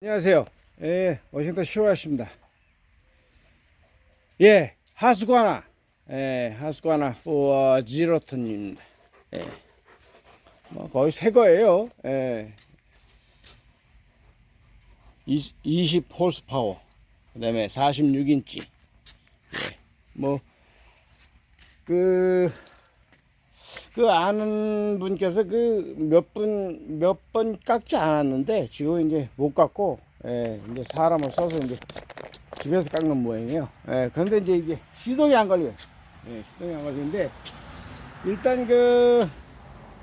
안녕하세요. 예, 워싱턴 시호아입니다. 예, 하수관아, 예, 하수관아 포 지로톤입니다. 예, 뭐 거의 새 거예요. 예, 20, 20 홀스 파워, 그다음에 46인치. 예, 뭐 그, 그 아는 분께서 그 몇 분, 몇 번 깎지 않았는데 지금 이제 못 깎고, 예, 이제 사람을 써서 이제 집에서 깎는 모양이에요. 예, 그런데 이제 이게 시동이 안 걸려요. 예, 시동이 안 걸리는데, 일단 그,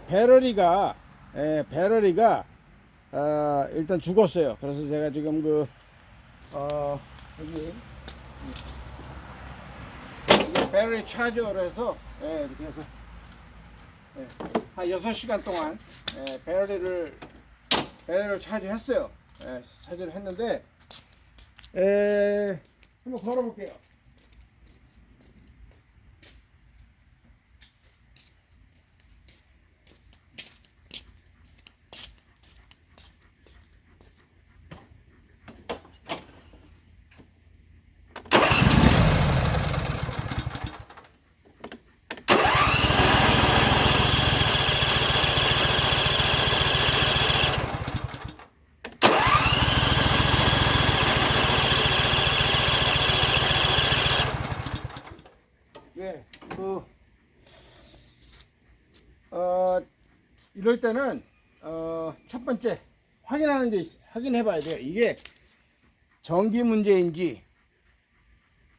배럴이가, 예, 배럴이가, 아, 일단 죽었어요. 그래서 제가 지금 그, 어, 여기, 배럴이 차저로 해서, 예, 이렇게 해서, 예, 한 6시간 동안 예, 배럴을 배럴을 차지했어요. 예, 차지를 했는데 에, 한번 걸어볼게요. 예, 그, 어, 이럴 때는, 어, 첫 번째, 확인하는 게 있, 확인해 봐야 돼요. 이게 전기 문제인지,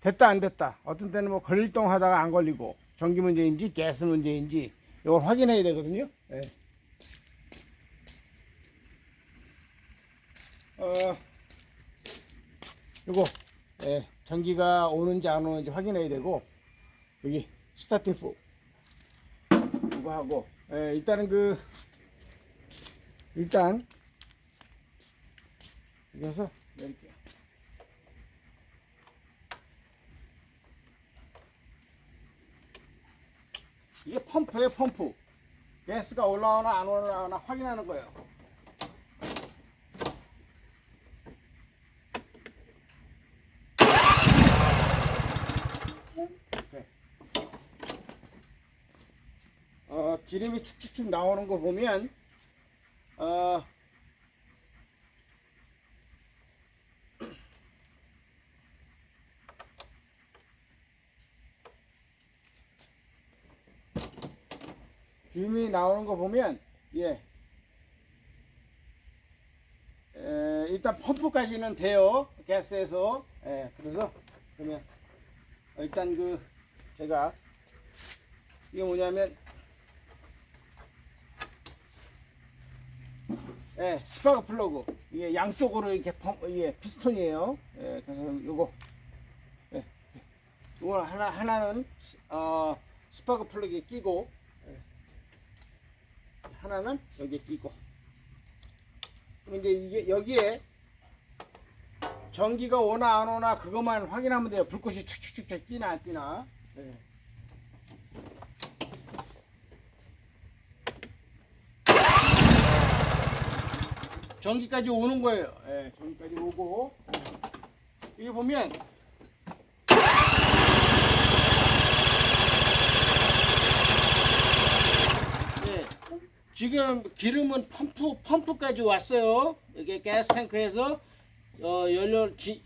됐다, 안 됐다. 어떤 때는 뭐 걸릴동 하다가 안 걸리고, 전기 문제인지, 가스 문제인지, 이걸 확인해야 되거든요. 예. 어, 요거, 예, 전기가 오는지 안 오는지 확인해야 되고, 여기 스타트 포 이거 하고 예, 일단은 그 일단 여기서 내릴게요. 이게 펌프예요 펌프 가스가 올라오나 안 올라오나 확인하는 거예요. 어, 기름이 축축축 나오는 거 보면 어, 기름이 나오는 거 보면 예. 에, 일단 펌프까지는 돼요 가스에서. 예, 그래서 그러면 일단 그 제가 이게 뭐냐면 예, 스파크 플러그. 이게 양쪽으로 이렇게 펌, 이게 피스톤이에요. 예, 그래서 요거, 예, 요거 하나, 하나는, 어, 스파크 플러그에 끼고, 예, 하나는 여기에 끼고. 그럼 이제 이게, 여기에 전기가 오나 안 오나 그것만 확인하면 돼요. 불꽃이 축축축축 뛰나 안 뛰나. 예. 전기까지 오는 거예요. 예, 전기까지 오고 여기 보면 예, 지금 기름은 펌프 펌프까지 왔어요. 이게 가스 탱크에서 어, 연료 지,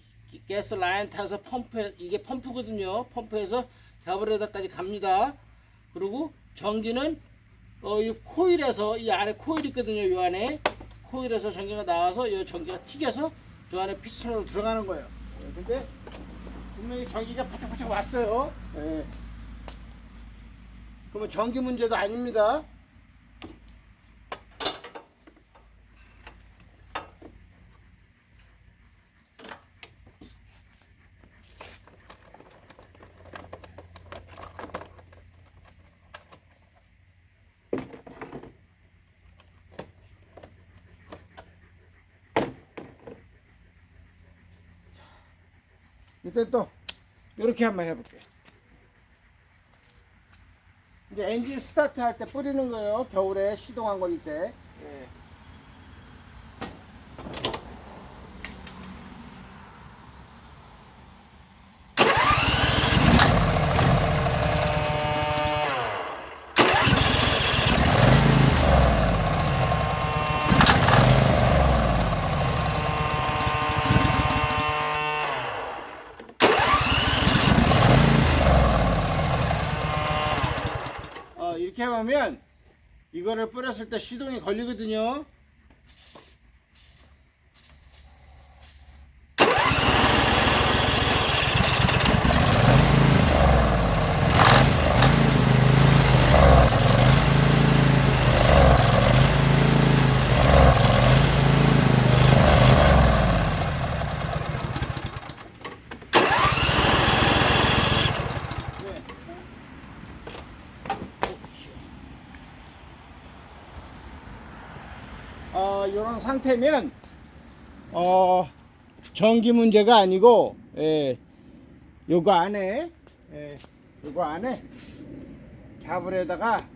가스 라인 타서 펌프 이게 펌프거든요. 펌프에서 갸브레다까지 갑니다. 그리고 전기는 어, 이 코일에서 이 안에 코일 있거든요. 이 안에 코일에서 전기가 나와서 이 전기가 튀겨서 저 안에 피스톤으로 들어가는 거예요. 예, 근데 분명히 전기가 바짝바짝 왔어요. 예. 그러면 전기 문제도 아닙니다. 일단 또 이렇게 한번 해볼게요. 이제 엔진 스타트 할 때 뿌리는 거예요. 겨울에 시동 안 걸릴 때. 예. 나오면 이거를 뿌렸을 때 시동이 걸리거든요. 네. 어, 이런 상태면 어, 전기 문제가 아니고 예, 요거 안에 예, 요거 안에 갸블에다가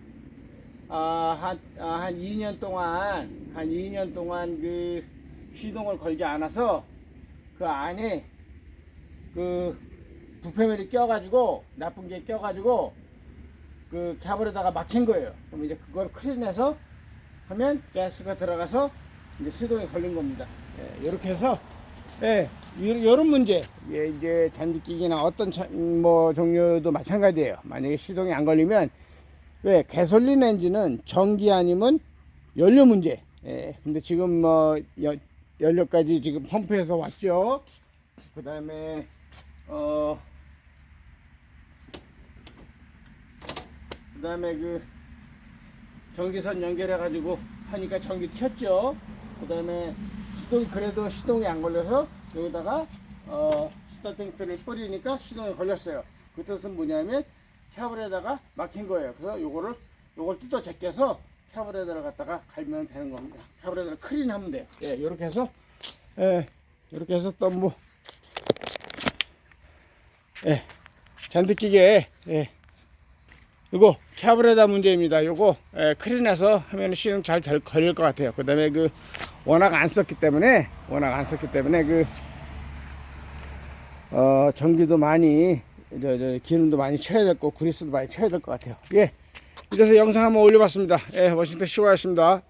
아, 한, 아, 한 2년 동안 한 2년 동안 그 시동을 걸지 않아서 그 안에 그 부패멜이 껴가지고 나쁜 게 껴가지고 그 갸블에다가 막힌 거예요. 그럼 이제 그걸 클린해서 하면 가스가 들어가서 이제 시동이 걸린 겁니다. 예, 이렇게 해서 예, 이런 문제 예, 이제 잔디끼기나 어떤 차- 뭐 종류도 마찬가지예요. 만약에 시동이 안 걸리면 왜 가솔린 엔진은 전기 아니면 연료 문제. 예, 근데 지금 뭐 여- 연료까지 지금 펌프에서 왔죠. 그 다음에 어 그 다음에 그 전기선 연결해 가지고 하니까 전기 튀었죠. 그 다음에 시동이 그래도 시동이 안 걸려서 여기다가 어 스타팅 필을 뿌리니까 시동이 걸렸어요. 그 뜻은 뭐냐면 캐블에다가 막힌 거예요. 그래서 요거를 요걸 뜯어 제껴서 캐블에다가 갖다가 갈면 되는 겁니다. 캐블에다가 클린하면 돼요. 예, 이렇게 해서 예, 이렇게 해서 또뭐 예, 잔디기계 예. 이거 캐브레다 문제입니다. 요거 에, 클린해서 하면 시동 잘 될- 걸릴 것 같아요. 그 다음에 그 워낙 안 썼기 때문에 워낙 안 썼기 때문에 그 어, 전기도 많이 저, 저, 기름도 많이 쳐야 될 거, 그리스도 많이 쳐야 될 것 같아요. 예. 이래서 영상 한번 올려봤습니다. 예, 워싱턴 시와였습니다.